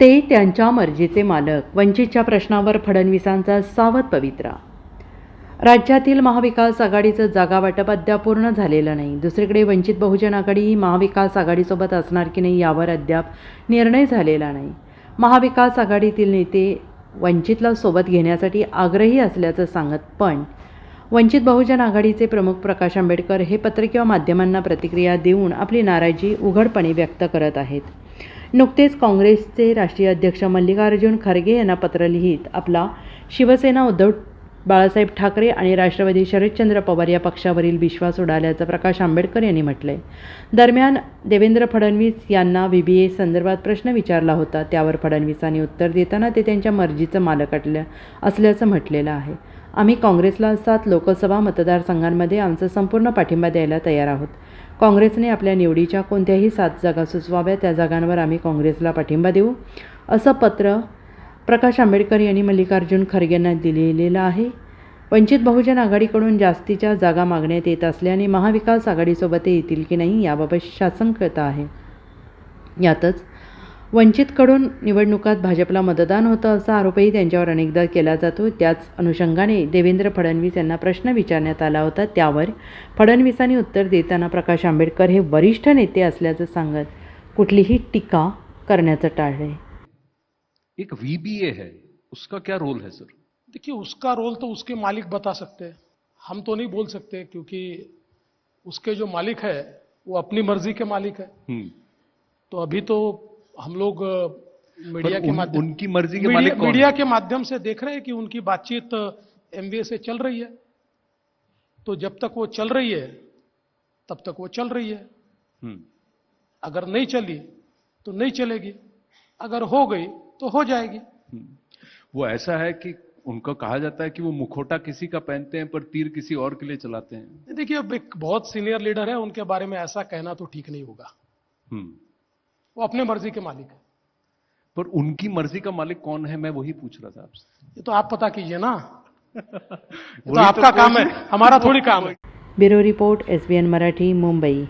ते त्यांच्या मर्जीचे मालक वंचितच्या प्रश्नावर फडणवीसांचा सावध पवित्रा. राज्यातील महाविकास आघाडीचं जागावाटप अद्याप पूर्ण झालेलं नाही. दुसरीकडे वंचित बहुजन आघाडी ही महाविकास आघाडीसोबत असणार की नाही यावर अद्याप निर्णय झालेला नाही. महाविकास आघाडीतील नेते वंचितला सोबत घेण्यासाठी आग्रही असल्याचं सांगत पण वंचित बहुजन आघाडीचे प्रमुख प्रकाश आंबेडकर हे पत्र किंवा माध्यमांना प्रतिक्रिया देऊन आपली नाराजी उघडपणे व्यक्त करत आहेत. नुकतेच काँग्रेसचे राष्ट्रीय अध्यक्ष मल्लिकार्जुन खरगे यांना पत्र लिहित आपला शिवसेना उद्धव बाळासाहेब ठाकरे आणि राष्ट्रवादी शरदचंद्र पवार या पक्षावरील विश्वास उडाल्याचं प्रकाश आंबेडकर यांनी म्हटलंय. दरम्यान देवेंद्र फडणवीस यांना व्हीबीए संदर्भात प्रश्न विचारला होता. त्यावर फडणवीसांनी उत्तर देताना ते त्यांच्या मर्जीचं मालक अटलं असल्याचं म्हटलेलं आहे. आम्ही काँग्रेसला सात लोकसभा मतदारसंघांमध्ये आमचा संपूर्ण पाठिंबा द्यायला तयार आहोत. काँग्रेसने आपल्या निवडीच्या कोणत्याही सात जागा सुचवाव्या त्या जागांवर आम्ही काँग्रेसला पाठिंबा देऊ. असं पत्र प्रकाश आंबेडकर यांनी मल्लिकार्जुन खरगेंना यांना दिलेलं आहे. वंचित बहुजन आघाडीकडून जास्तीच्या जागा मागण्यात येत असल्याने महाविकास आघाडीसोबत ते येतील की नाही याबाबत शासनकर्त आहे. यातच वंचितकडून निवडणुकात भाजपला मतदान होतं असा आरोपही त्यांच्यावर अनेकदा केला जातो. त्याच अनुषंगाने देवेंद्र फडणवीस यांना प्रश्न विचारण्यात आला होता. त्यावर फडणवीसांनी उत्तर देताना प्रकाश आंबेडकर हे वरिष्ठ नेते असल्याचं सांगत कुठलीही टीका करण्याचं टाळले. एक वीबीए है उसका क्या रोल है सर देखिए उसका रोल तो उसके मालिक बता सकते हैं। हम तो नहीं बोल सकते क्योंकि उसके जो मालिक है वो अपनी मर्ज़ी के मालिक है। हम्म। तो अभी तो हम लोग मीडिया के उन- माध्यम उनकी मर्ज़ी के मीडिया, मालिक मीडिया के माध्यम से देख रहे हैं कि उनकी बातचीत एमबीए से चल रही है। तो जब तक वो चल रही है तब तक वो चल रही है। हम्म। अगर नहीं चली तो नहीं चलेगी। अगर हो गई तो हो जाएगी। हम्म। वो ऐसा है कि उनको कहा जाता है कि वो मुखोटा किसी का पहनते हैं पर तीर किसी और के लिए चलाते हैं। देखिए अब एक बहुत सीनियर लीडर है उनके बारे में ऐसा कहना तो ठीक नहीं होगा। हम्म। वो अपने मर्ज़ी के मालिक है। पर उनकी मर्ज़ी का मालिक कौन है मैं वही पूछ रहा था आपसे। ये तो आप पता कीजिए ना। तो तो आपका काम है हमारा थोड़ी काम है। Bureau report S B N Marathi Mumbai.